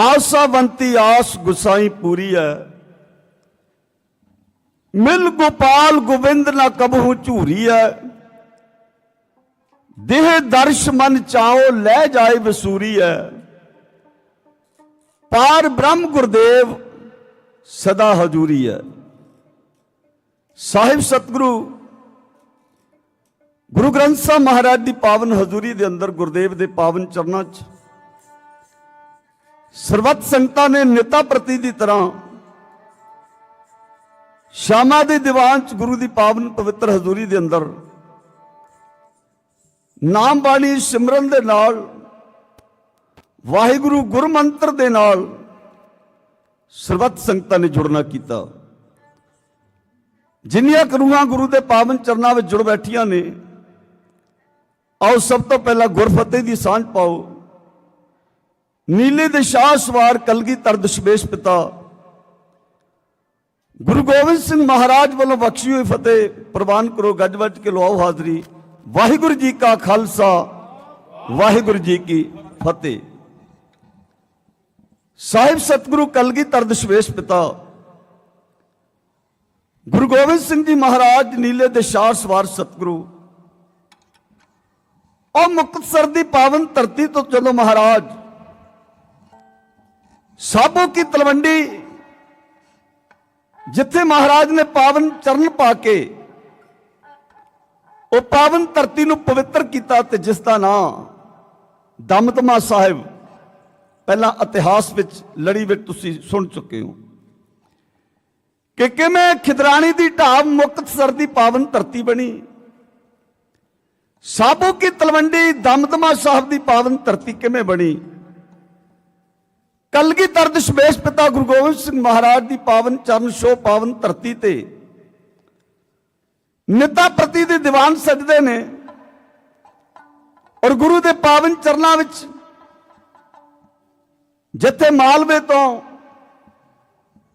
ਆਸਾਵੰਤੀ ਆਸ ਗੁਸਾਈ ਪੂਰੀ ਹੈ ਮਿਲ ਗੋਪਾਲ ਗੋਬਿੰਦ ਨਾ ਕਬਹੂ ਝੂਰੀ ਹੈ ਦੇਹ ਦਰਸ਼ ਮਨ ਚਾਓ ਲੈ ਜਾਏ ਵਸੂਰੀ ਹੈ ਪਾਰ ਬ੍ਰਹਮ ਗੁਰਦੇਵ ਸਦਾ ਹਜੂਰੀ ਹੈ ਸਾਹਿਬ ਸਤਿਗੁਰੂ, ਗੁਰੂ ਗ੍ਰੰਥ ਸਾਹਿਬ ਮਹਾਰਾਜ ਦੀ ਪਾਵਨ ਹਜ਼ੂਰੀ ਦੇ ਅੰਦਰ ਗੁਰਦੇਵ ਦੇ ਪਾਵਨ ਚਰਨਾਂ 'ਚ ਸਰਬੱਤ ਸੰਗਤਾਂ ਨੇ ਨਿਤਾ ਪ੍ਰਤੀ ਦੀ ਤਰ੍ਹਾਂ ਸ਼ਾਮਾ ਦੇ ਦੀਵਾਨ 'ਚ ਗੁਰੂ ਦੀ ਪਾਵਨ ਪਵਿੱਤਰ ਹਜ਼ੂਰੀ ਦੇ ਅੰਦਰ ਨਾਮ ਬਾਣੀ ਸਿਮਰਨ ਦੇ ਨਾਲ, ਵਾਹਿਗੁਰੂ ਗੁਰਮੰਤਰ ਦੇ ਨਾਲ ਸਰਬੱਤ ਸੰਗਤਾਂ ਨੇ ਜੁੜਨਾ ਕੀਤਾ। ਜਿੰਨੀਆਂ ਕਰੂਹਾਂ ਗੁਰੂ ਦੇ ਪਾਵਨ ਚਰਨਾਂ ਵਿੱਚ ਜੁੜ ਬੈਠੀਆਂ ਨੇ, ਆਓ ਸਭ ਤੋਂ ਪਹਿਲਾਂ ਗੁਰਫਤਿਹ ਦੀ ਸਾਂਝ ਪਾਓ। ਨੀਲੇ ਦੇ ਸ਼ਾਹ ਸਵਾਰ ਕਲਗੀਧਰ ਦਸ਼ਮੇਸ਼ ਪਿਤਾ। ਗੁਰੂ ਗੋਬਿੰਦ ਸਿੰਘ ਮਹਾਰਾਜ ਵੱਲੋਂ ਬਖਸ਼ੀ ਹੋਈ ਫਤਿਹ, ਪ੍ਰਵਾਨ ਕਰੋ, ਗੱਜ ਵੱਜ ਕੇ ਲਵਾਓ ਹਾਜ਼ਰੀ। ਵਾਹਿਗੁਰੂ ਜੀ ਕਾ ਖਾਲਸਾ, ਵਾਹਿਗੁਰੂ ਜੀ ਕੀ ਫਤਿਹ। ਸਾਹਿਬ ਸਤਿਗੁਰੂ ਕਲਗੀਧਰ ਦਸ਼ਮੇਸ਼ ਪਿਤਾ। ਗੁਰੂ ਗੋਬਿੰਦ ਸਿੰਘ ਜੀ ਮਹਾਰਾਜ, ਨੀਲੇ ਦੇ ਸ਼ਾਹ ਸਵਾਰ ਸਤਿਗੁਰੂ। ਉਹ ਮੁਕਤਸਰ ਦੀ ਪਾਵਨ ਧਰਤੀ ਤੋਂ ਜਦੋਂ ਮਹਾਰਾਜ। ਸਾਬੋ ਕੀ ਤਲਵੰਡੀ, ਜਿੱਥੇ ਮਹਾਰਾਜ ਨੇ ਪਾਵਨ ਚਰਨ ਪਾ ਕੇ, ਉਹ ਪਾਵਨ ਧਰਤੀ ਨੂੰ ਪਵਿੱਤਰ ਕੀਤਾ ਤੇ ਜਿਸ ਦਾ ਨਾਮ ਦਮਦਮਾ ਸਾਹਿਬ, ਪਹਿਲਾਂ ਇਤਿਹਾਸ ਵਿੱਚ ਲੜੀ ਵਿੱਚ ਤੁਸੀਂ ਸੁਣ ਚੁੱਕੇ ਹੋ। ਕਿ ਕਿਵੇਂ ਖਿਦਰਾਣੀ ਦੀ ਢਾਬ ਮੁਕਤਸਰ ਦੀ ਪਾਵਨ ਧਰਤੀ ਬਣੀ। ਸਾਬੋ ਕੀ ਤਲਵੰਡੀ ਦਮਦਮਾ ਸਾਹਿਬ ਦੀ ਪਾਵਨ ਧਰਤੀ ਕਿਵੇਂ ਬਣੀ। ਕਲਗੀਧਰ ਦਸ਼ਮੇਸ਼ ਪਿਤਾ ਗੁਰੂ ਗੋਬਿੰਦ ਸਿੰਘ ਮਹਾਰਾਜ ਦੀ ਪਾਵਨ ਚਰਨ ਛੋਹ ਪਾਵਨ ਧਰਤੀ ਤੇ ਨਿਤਾ ਪ੍ਰਤੀ ਦੇ ਦੀਵਾਨ ਸਜਦੇ ਨੇ ਔਰ ਗੁਰੂ ਦੇ ਪਾਵਨ ਚਰਨਾਂ ਵਿੱਚ ਜਿੱਥੇ ਮਾਲਵੇ ਤੋਂ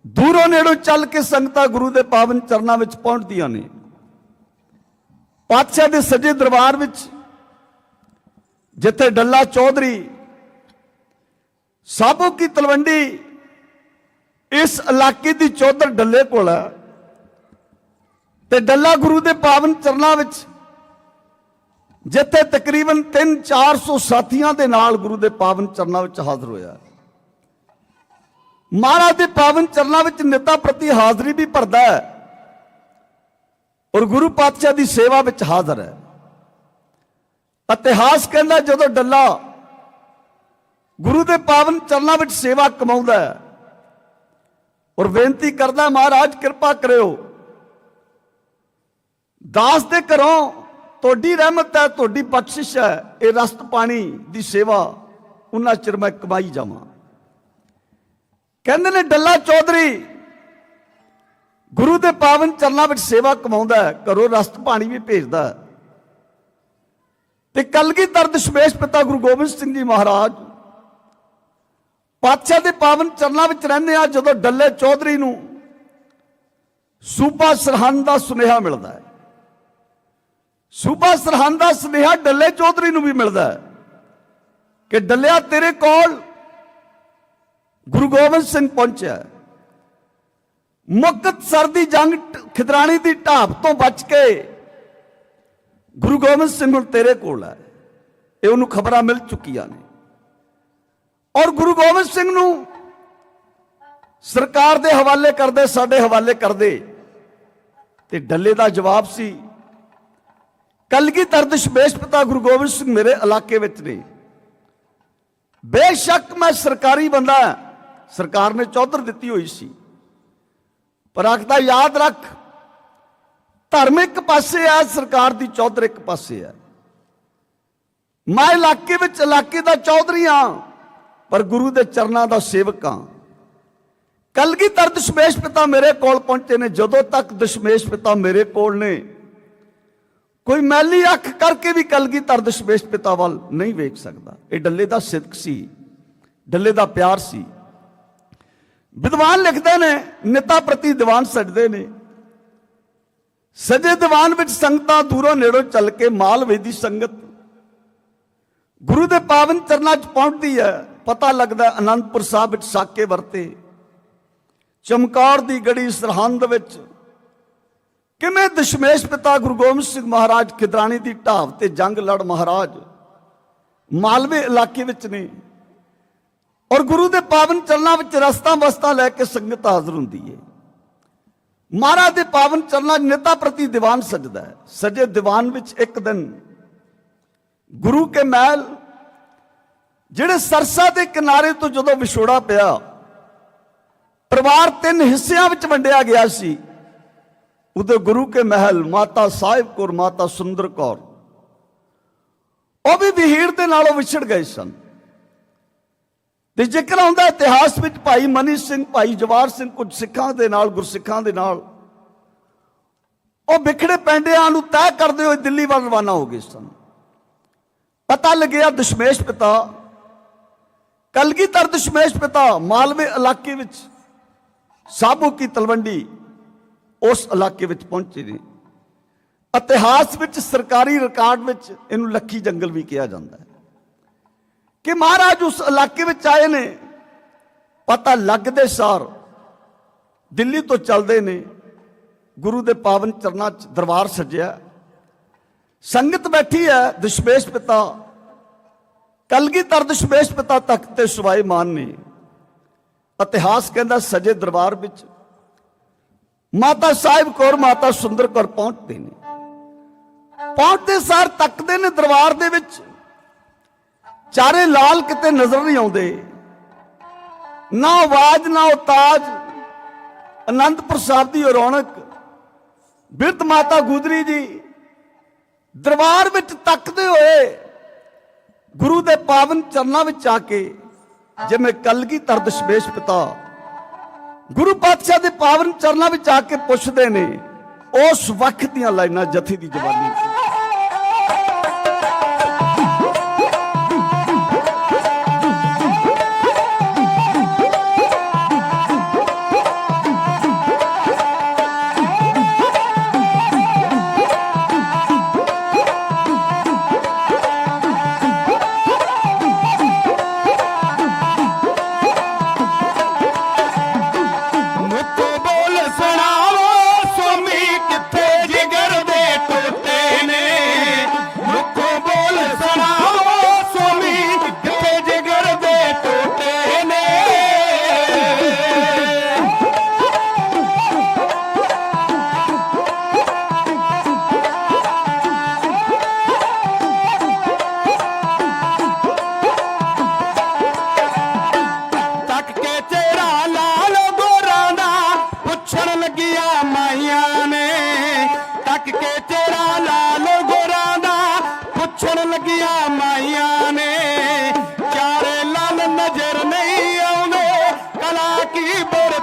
ਦੂਰੋਂ ਨੇੜੋਂ ਚੱਲ ਕੇ ਸੰਗਤਾਂ ਗੁਰੂ ਦੇ ਪਾਵਨ ਚਰਨਾਂ ਵਿੱਚ ਪਹੁੰਚਦੀਆਂ ਨੇ। ਪਾਤਸ਼ਾਹ ਦੇ ਸੱਜੇ ਦਰਬਾਰ ਵਿੱਚ ਜਿੱਥੇ ਡੱਲਾ ਚੌਧਰੀ ਸਾਬੋ ਕੀ ਤਲਵੰਡੀ ਇਸ ਇਲਾਕੇ ਦੀ ਚੌਧਰ ਡੱਲੇ ਕੋਲ ਹੈ ਤੇ ਡੱਲਾ ਗੁਰੂ ਦੇ ਪਾਵਨ ਚਰਨਾਂ ਵਿੱਚ ਜਿੱਥੇ ਤਕਰੀਬਨ 3-400 ਸਾਥੀਆਂ ਦੇ ਨਾਲ ਗੁਰੂ ਦੇ ਪਾਵਨ ਚਰਨਾਂ ਵਿੱਚ ਹਾਜ਼ਰ ਹੋਇਆ ਮਹਾਰਾਜ ਦੇ ਪਾਵਨ ਚਰਨਾਂ ਵਿੱਚ ਨਿਤਾ ਪ੍ਰਤੀ ਹਾਜ਼ਰੀ ਵੀ ਭਰਦਾ ਹੈ ਔਰ ਗੁਰੂ ਪਾਤਸ਼ਾਹ ਦੀ ਸੇਵਾ ਵਿੱਚ ਹਾਜ਼ਰ ਹੈ। ਇਤਿਹਾਸ ਕਹਿੰਦਾ ਜਦੋਂ ਡੱਲਾ ਗੁਰੂ ਦੇ ਪਾਵਨ ਚਰਨਾਂ ਵਿੱਚ ਸੇਵਾ ਕਮਾਉਂਦਾ ਹੈ। ਔਰ ਬੇਨਤੀ ਕਰਦਾ ਮਹਾਰਾਜ, ਕਿਰਪਾ ਕਰਿਓ। ਦਾਸ ਦੇ ਘਰੋਂ ਤੁਹਾਡੀ ਰਹਿਮਤ ਹੈ, ਤੁਹਾਡੀ ਬਖਸ਼ਿਸ਼ ਹੈ। ਇਹ ਰਸਤ ਪਾਣੀ ਦੀ ਸੇਵਾ ਉਹਨਾਂ ਚਿਰ ਮੈਂ ਕਮਾਈ ਜਾਵਾਂ। ਕਹਿੰਦੇ ਨੇ ਡੱਲਾ ਚੌਧਰੀ, ਗੁਰੂ ਦੇ ਪਾਵਨ ਚਰਨਾਂ ਵਿੱਚ ਸੇਵਾ ਕਮਾਉਂਦਾ ਹੈ, ਘਰੋਂ ਰਸਤ ਪਾਣੀ ਵੀ ਭੇਜਦਾ ਹੈ। ਤੇ ਕਲਗੀਧਰ ਦਸ਼ਮੇਸ਼ ਪਿਤਾ ਗੁਰੂ ਗੋਬਿੰਦ ਸਿੰਘ ਜੀ ਮਹਾਰਾਜ ਪਾਤਸ਼ਾਹ ਦੇ ਪਾਵਨ ਚਰਨਾਂ ਵਿੱਚ ਰਹਿੰਦੇ ਆ, ਜਦੋਂ ਡੱਲੇ ਚੌਧਰੀ ਨੂੰ ਸੂਬਾ ਸਰਹੰਦ ਦਾ ਸੁਨੇਹਾ ਮਿਲਦਾ ਹੈ। ਸੂਬਾ ਸਰਹੰਦ ਦਾ ਸੁਨੇਹਾ ਡੱਲੇ ਚੌਧਰੀ ਨੂੰ ਵੀ ਮਿਲਦਾ ਹੈ ਕਿ ਡੱਲਿਆ ਤੇਰੇ ਕੋਲ ਗੁਰੂ ਗੋਬਿੰਦ ਸਿੰਘ ਪਹੁੰਚਿਆ ਮੁਕਤਸਰ ਦੀ ਜੰਗ ਖਿਦਰਾਣੀ ਦੀ ਢਾਬ ਤੋਂ ਬਚ ਕੇ ਗੁਰੂ ਗੋਬਿੰਦ ਸਿੰਘ ਹੁਣ ਤੇਰੇ ਕੋਲ ਹੈ। ਇਹ ਉਹਨੂੰ ਖਬਰਾਂ ਮਿਲ ਚੁੱਕੀਆਂ ਨੇ। ਔਰ ਗੁਰੂ ਗੋਬਿੰਦ ਸਿੰਘ ਨੂੰ ਸਰਕਾਰ ਦੇ ਹਵਾਲੇ ਕਰਦੇ, ਸਾਡੇ ਹਵਾਲੇ ਕਰਦੇ। ਤੇ ਡੱਲੇ ਦਾ ਜਵਾਬ ਸੀ ਕਲਗੀਧਰ ਦਸ਼ਮੇਸ਼ ਪਿਤਾ ਗੁਰੂ ਗੋਬਿੰਦ ਸਿੰਘ ਮੇਰੇ ਇਲਾਕੇ ਵਿੱਚ ਨੇ। ਬੇਸ਼ੱਕ ਮੈਂ ਸਰਕਾਰੀ ਬੰਦਾ ਸਰਕਾਰ ਨੇ ਚੌਧਰ ਦਿੱਤੀ ਹੋਈ ਸੀ। ਪਰ ਆਖਦਾ ਯਾਦ ਰੱਖ, ਧਰਮ ਇੱਕ ਪਾਸੇ ਆ, ਸਰਕਾਰ ਦੀ ਚੌਧਰ ਇੱਕ ਪਾਸੇ ਆ। ਮੈਂ ਇਲਾਕੇ ਵਿੱਚ ਇਲਾਕੇ ਦਾ ਚੌਧਰੀ ਹਾਂ। ਪਰ ਗੁਰੂ ਦੇ ਚਰਨਾਂ ਦਾ ਸੇਵਕ ਹਾਂ। ਕਲਗੀਧਰ ਦਸ਼ਮੇਸ਼ ਪਿਤਾ ਮੇਰੇ ਕੋਲ ਪਹੁੰਚੇ ਨੇ, ਜਦੋਂ ਤੱਕ ਦਸ਼ਮੇਸ਼ ਪਿਤਾ ਮੇਰੇ ਕੋਲ ਨੇ। ਕੋਈ ਮੈਲੀ ਅੱਖ ਕਰਕੇ ਵੀ ਕਲਗੀਧਰ ਦਸ਼ਮੇਸ਼ ਪਿਤਾ ਵੱਲ ਨਹੀਂ ਵੇਖ ਸਕਦਾ। ਇਹ ਡੱਲੇ ਦਾ ਸਿਦਕ ਸੀ, ਡੱਲੇ ਦਾ ਪਿਆਰ ਸੀ। ਵਿਦਵਾਨ ਲਿਖਦੇ ਨੇ, ਨਿਤਾ ਪ੍ਰਤੀ ਦੀਵਾਨ ਸਜਦੇ ਨੇ। ਸਜੇ ਦੀਵਾਨ ਵਿੱਚ ਸੰਗਤਾਂ ਦੂਰੋਂ ਨੇੜੋਂ ਚੱਲ ਕੇ ਮਾਲਵੇ ਦੀ ਸੰਗਤ। ਗੁਰੂ ਦੇ ਪਾਵਨ ਚਰਨਾਂ 'ਚ ਪਹੁੰਚਦੀ ਹੈ। ਪਤਾ ਲੱਗਦਾ ਅਨੰਦਪੁਰ ਸਾਹਿਬ ਵਿੱਚ ਸਾਕੇ ਵਰਤੇ। ਚਮਕੌਰ ਦੀ ਗੜੀ ਸਰਹੰਦ ਵਿੱਚ ਕਿਵੇਂ ਦਸ਼ਮੇਸ਼ ਪਿਤਾ ਗੁਰੂ ਗੋਬਿੰਦ ਸਿੰਘ ਮਹਾਰਾਜ ਖਿਦਰਾਣੀ ਦੀ ਢਾਬ ਤੇ ਜੰਗ ਲੜ ਮਹਾਰਾਜ। ਮਾਲਵੇ ਇਲਾਕੇ ਵਿੱਚ ਨੇ। ਔਰ ਗੁਰੂ ਦੇ ਪਾਵਨ ਚਰਨਾਂ ਵਿੱਚ ਰਸਤਾ ਵਸਤਾ ਲੈ ਕੇ ਸੰਗਤ ਹਾਜ਼ਰ ਹੁੰਦੀ ਹੈ ਮਹਾਰਾਜ ਦੇ ਪਾਵਨ ਚਰਨਾਂ ਨੇਤਾ ਪ੍ਰਤੀ ਦੀਵਾਨ ਸਜਦਾ ਹੈ। ਸਜੇ ਦੀਵਾਨ ਵਿੱਚ ਇੱਕ ਦਿਨ ਗੁਰੂ ਕੇ ਮਹਿਲ ਜਿਹੜੇ ਸਰਸਾ ਦੇ ਕਿਨਾਰੇ ਤੋਂ ਜਦੋਂ ਵਿਛੋੜਾ ਪਿਆ, ਪਰਿਵਾਰ ਤਿੰਨ ਹਿੱਸਿਆਂ ਵਿੱਚ ਵੰਡਿਆ ਗਿਆ ਸੀ। ਉਦੋਂ ਗੁਰੂ ਕੇ ਮਹਿਲ, ਮਾਤਾ ਸਾਹਿਬ ਕੌਰ, ਮਾਤਾ ਸੁੰਦਰ ਕੌਰ। ਉਹ ਵੀ ਵਿਹੀਰ ਦੇ ਨਾਲੋਂ ਵਿਛੜ ਗਏ ਸਨ। ਤੇ ਜ਼ਿਕਰ ਆਉਂਦਾ ਇਤਿਹਾਸ ਵਿੱਚ ਭਾਈ ਮਨੀ ਸਿੰਘ, ਭਾਈ ਜਵਾਰ ਸਿੰਘ ਕੁਝ ਸਿੱਖਾਂ ਦੇ ਨਾਲ, ਗੁਰਸਿੱਖਾਂ ਦੇ ਨਾਲ, ਉਹ ਵਿਖੜੇ ਪੈਂਡਿਆਂ ਨੂੰ ਤੈਅ ਕਰਦੇ ਹੋਏ ਦਿੱਲੀ ਵੱਲ ਰਵਾਨਾ ਹੋ ਗਏ ਸਨ। ਪਤਾ ਲੱਗਿਆ ਦਸ਼ਮੇਸ਼ ਪਿਤਾ ਕਲਗੀਧਰ ਦਸ਼ਮੇਸ਼ ਪਿਤਾ ਮਾਲਵੇ ਇਲਾਕੇ ਵਿੱਚ, ਸਾਬੂ ਕੀ ਤਲਵੰਡੀ ਉਸ ਇਲਾਕੇ ਵਿੱਚ ਪਹੁੰਚੇ ਨੇ। ਇਤਿਹਾਸ ਵਿੱਚ ਸਰਕਾਰੀ ਰਿਕਾਰਡ ਵਿੱਚ ਇਹਨੂੰ ਲੱਖੀ ਜੰਗਲ ਵੀ ਕਿਹਾ ਜਾਂਦਾ ਹੈ। ਕਿ ਮਹਾਰਾਜ ਉਸ ਇਲਾਕੇ ਵਿੱਚ ਆਏ ਨੇ, ਪਤਾ ਲੱਗਦੇ ਸਾਰ ਦਿੱਲੀ ਤੋਂ ਚੱਲਦੇ ਨੇ, ਗੁਰੂ ਦੇ ਪਾਵਨ ਚਰਨਾਂ 'ਚ ਦਰਬਾਰ ਸਜਿਆ। ਸੰਗਤ ਬੈਠੀ ਹੈ, ਦਸ਼ਮੇਸ਼ ਪਿਤਾ ਕਲਗੀਧਰ ਦਸ਼ਮੇਸ਼ ਪਿਤਾ ਤਖਤ ਤੇ ਸੁਭਾਈ ਮਾਨ ਨੇ। ਇਤਿਹਾਸ ਕਹਿੰਦਾ ਸਜੇ ਦਰਬਾਰ ਵਿੱਚ ਮਾਤਾ ਸਾਹਿਬ ਕੌਰ, ਮਾਤਾ ਸੁੰਦਰ ਕੌਰ ਪਹੁੰਚਦੇ ਨੇ। ਪਹੁੰਚਦੇ ਸਾਰ ਤੱਕਦੇ ਨੇ ਦਰਬਾਰ ਦੇ ਵਿੱਚ। ਚਾਰੇ ਲਾਲ ਕਿਤੇ ਨਜ਼ਰ ਨਹੀਂ ਆਉਂਦੇ। ਨਾ ਆਵਾਜ਼, ਨਾ ਉਤਾਜ। ਅਨੰਦਪੁਰ ਸਾਹਿਬ ਦੀ ਰੌਣਕ। ਬਿਰਤ ਮਾਤਾ ਗੁਜਰੀ ਜੀ, ਦਰਬਾਰ ਵਿੱਚ ਤੱਕਦੇ ਹੋਏ ਗੁਰੂ ਦੇ ਪਾਵਨ ਚਰਨਾਂ ਵਿੱਚ ਆ ਕੇ ਜਿਵੇਂ ਕਲਗੀ ਦਸ਼ਮੇਸ਼ ਪਿਤਾ। ਗੁਰੂ ਪਾਤਸ਼ਾਹ ਦੇ ਪਾਵਨ ਚਰਨਾਂ ਵਿੱਚ ਆ ਕੇ ਪੁੱਛਦੇ ਨੇ, ਉਸ ਵਕਤ ਦੀਆਂ ਲਾਈਨਾਂ ਜਥੀ ਦੀ ਜਵਾਨੀ।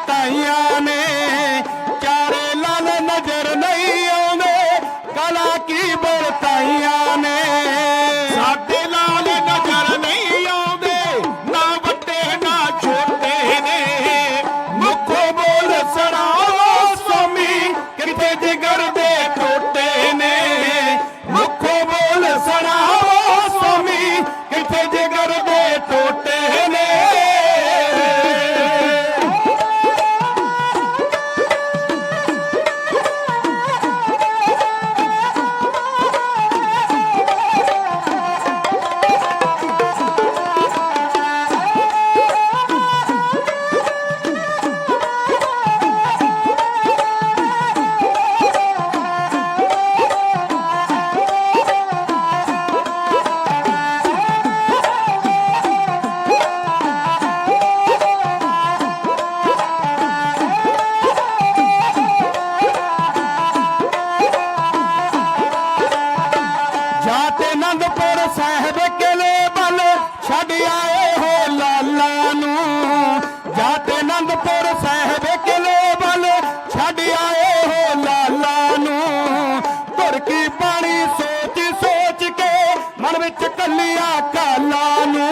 ਬਰਤਾਈਆਂ ਜਾ ਜਾਤੇ ਆਨੰਦਪੁਰ ਸਾਹਿਬ ਕਿਲੇ ਵੱਲ ਛੱਡ ਆਏ ਹੋ ਲਾਲਾ ਨੂੰ। ਜਾਤੇ ਆਨੰਦਪੁਰ ਸਾਹਿਬ ਕਿਲੇ ਵੱਲ ਛੱਡ ਆਏ ਹੋ ਲਾਲਾ ਨੂੰ। ਧੁਰ ਕੀ ਪਾਣੀ ਸੋਚ ਸੋਚ ਕੇ ਮਨ ਵਿੱਚ ਕੱਲਿਆ ਕਾਲਾ ਨੂੰ।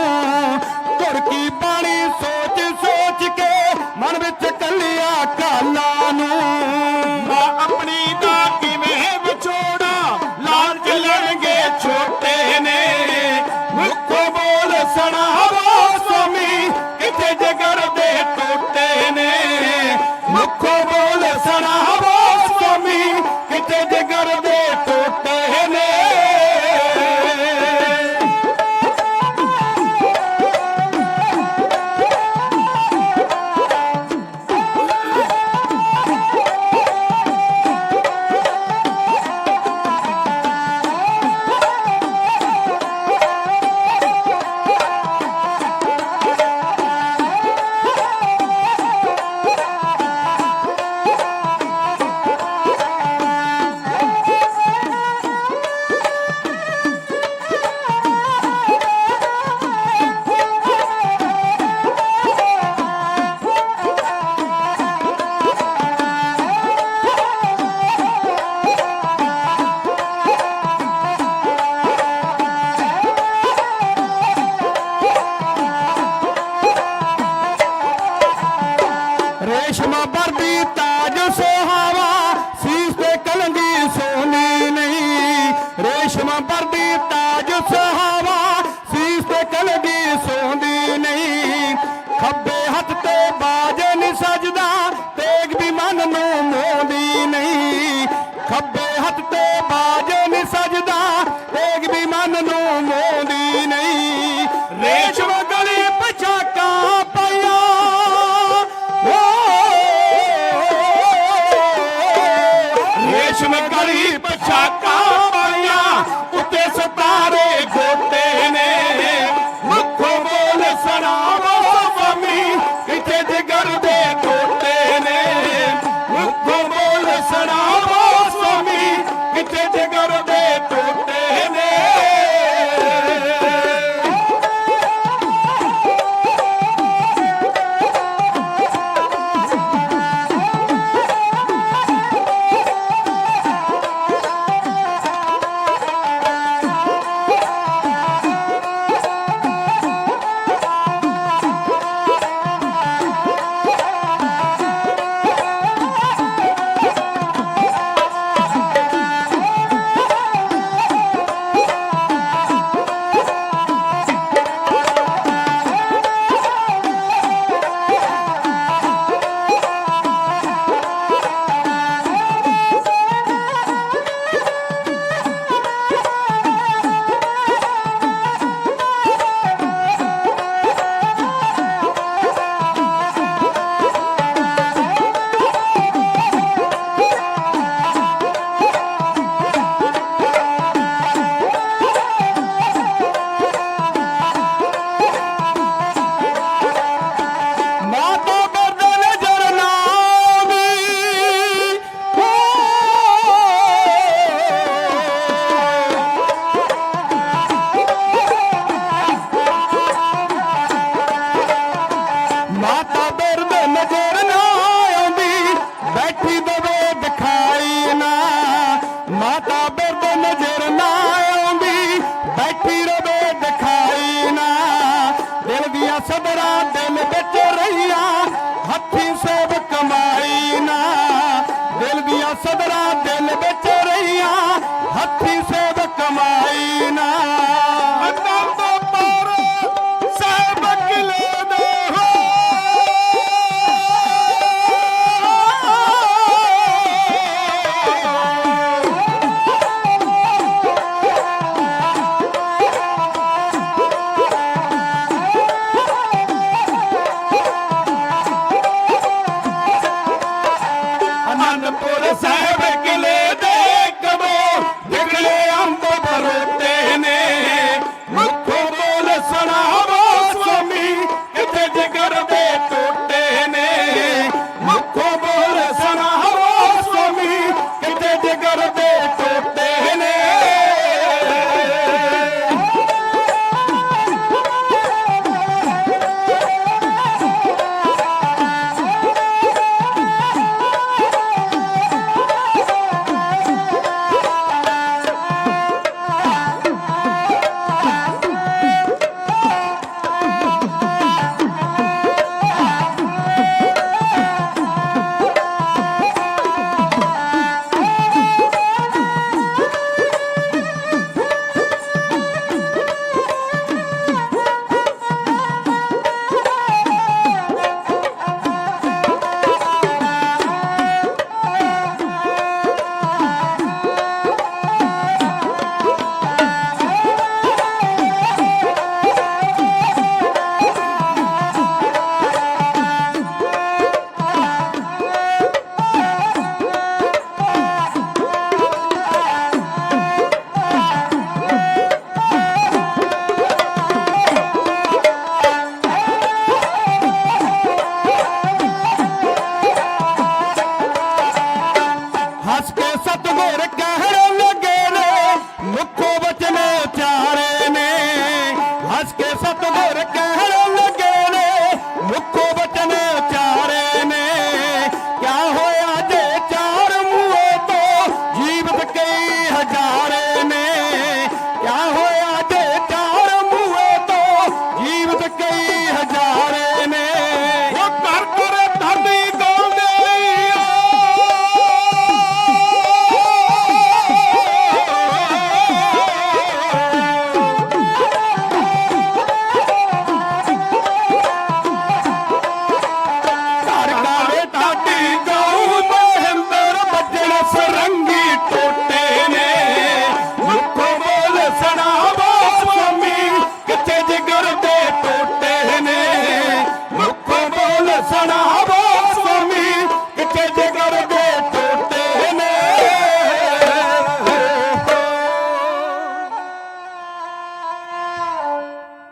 ਤਾਜ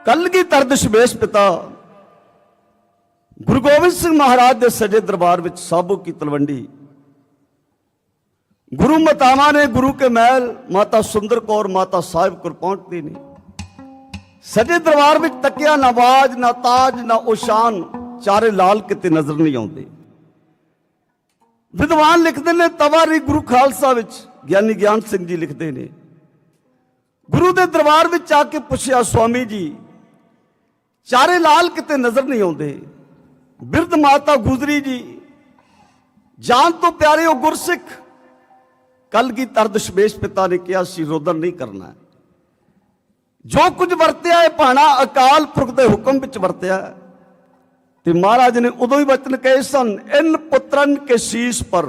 ਕੱਲ ਕੀ ਤਰਦ ਸ਼ਬੇਸ਼ ਪਿਤਾ ਗੁਰੂ ਗੋਬਿੰਦ ਸਿੰਘ ਮਹਾਰਾਜ ਦੇ ਸਜੇ ਦਰਬਾਰ ਵਿੱਚ ਸਾਬੋ ਕੀ ਤਲਵੰਡੀ। ਗੁਰੂ ਮਤਾਵਾ ਨੇ ਗੁਰੂ ਕੇ ਮਹਿਲ, ਮਾਤਾ ਸੁੰਦਰ ਕੌਰ, ਮਾਤਾ ਸਾਹਿਬ ਕੋਲ ਪਹੁੰਚਦੀ ਨਹੀਂ ਸਜੇ ਦਰਬਾਰ ਵਿੱਚ ਤੱਕਿਆ ਨਾ ਬਾਜ ਨਾ ਤਾਜ, ਨਾ ਉਸ਼ਾਨ। ਚਾਰੇ ਲਾਲ ਕਿਤੇ ਨਜ਼ਰ ਨਹੀਂ ਆਉਂਦੇ। ਵਿਦਵਾਨ ਲਿਖਦੇ ਨੇ ਤਵਾਰੀ ਗੁਰੂ ਖਾਲਸਾ ਵਿੱਚ, ਗਿਆਨੀ ਗਿਆਨ ਸਿੰਘ ਜੀ ਲਿਖਦੇ ਨੇ। ਗੁਰੂ ਦੇ ਦਰਬਾਰ ਵਿੱਚ ਆ ਕੇ ਪੁੱਛਿਆ ਸਵਾਮੀ ਜੀ, ਚਾਰੇ ਲਾਲ ਕਿਤੇ ਨਜ਼ਰ ਨਹੀਂ ਆਉਂਦੇ। ਬਿਰਧ ਮਾਤਾ ਗੁਜਰੀ ਜੀ, ਜਾਨ ਤੋਂ ਪਿਆਰੇ ਉਹ ਗੁਰਸਿੱਖ ਕੱਲ ਕੀ ਤਰਦਸ਼ਮੇਸ਼ ਪਿਤਾ ਨੇ ਕਿਹਾ ਸੀ ਰੋਦਨ ਨਹੀਂ ਕਰਨਾ ਜੋ ਕੁਝ ਵਰਤਿਆ ਇਹ ਭਾਣਾ ਅਕਾਲ ਪੁਰਖ ਦੇ ਹੁਕਮ ਵਿੱਚ ਵਰਤਿਆ ਤੇ ਮਹਾਰਾਜ ਨੇ ਉਦੋਂ ਹੀ ਵਚਨ ਕਹੇ ਸਨ, ਇਨ ਪੁੱਤਰਨ ਕੇ ਸੀਸ ਪਰ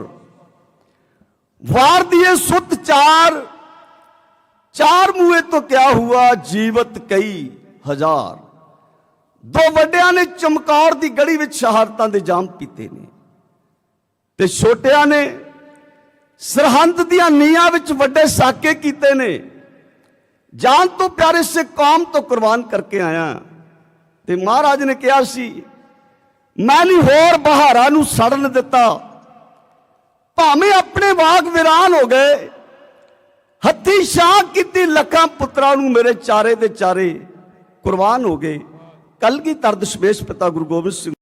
ਵਾਰ ਦਿਏ ਸੁਤ ਚਾਰ ਚਾਰ ਮੂਏ ਤੋਂ ਕਿਆ ਹੁਆ ਜੀਵਤ ਕਈ ਹਜ਼ਾਰ। ਦੋ ਵੱਡਿਆਂ ਨੇ ਚਮਕੌਰ ਦੀ ਗੜੀ ਵਿੱਚ ਸ਼ਹਾਦਤਾਂ ਦੇ ਜਾਮ ਪੀਤੇ ਨੇ। ਤੇ ਛੋਟਿਆਂ ਨੇ ਸਰਹੰਦ ਦੀਆਂ ਨੀਆਂ ਵਿੱਚ ਵੱਡੇ ਸਾਕੇ ਕੀਤੇ ਨੇ। ਜਾਨ ਤੋਂ ਪਿਆਰੇ ਸੇ ਕੌਮ ਤੋਂ ਕੁਰਬਾਨ ਕਰਕੇ ਆਇਆ। ਤੇ ਮਹਾਰਾਜ ਨੇ ਕਿਹਾ ਸੀ ਮੈਂ ਨਹੀਂ ਹੋਰ ਬਹਾਰਾਂ ਨੂੰ ਸੜਨ ਦਿੱਤਾ। ਭਾਵੇਂ ਆਪਣੇ ਬਾਗ ਵਿਰਾਨ ਹੋ ਗਏ, ਹੱਥੀ ਸ਼ਾਹ ਕੀਤੀ ਲੱਖਾਂ ਪੁੱਤਰਾਂ ਨੂੰ ਮੇਰੇ ਚਾਰੇ ਦੇ ਚਾਰੇ ਕੁਰਬਾਨ ਹੋ ਗਏ। ਕਲਗੀ ਤਰਦਸ਼ਮੇਸ਼ ਪਿਤਾ ਗੁਰੂ ਗੋਬਿੰਦ ਸਿੰਘ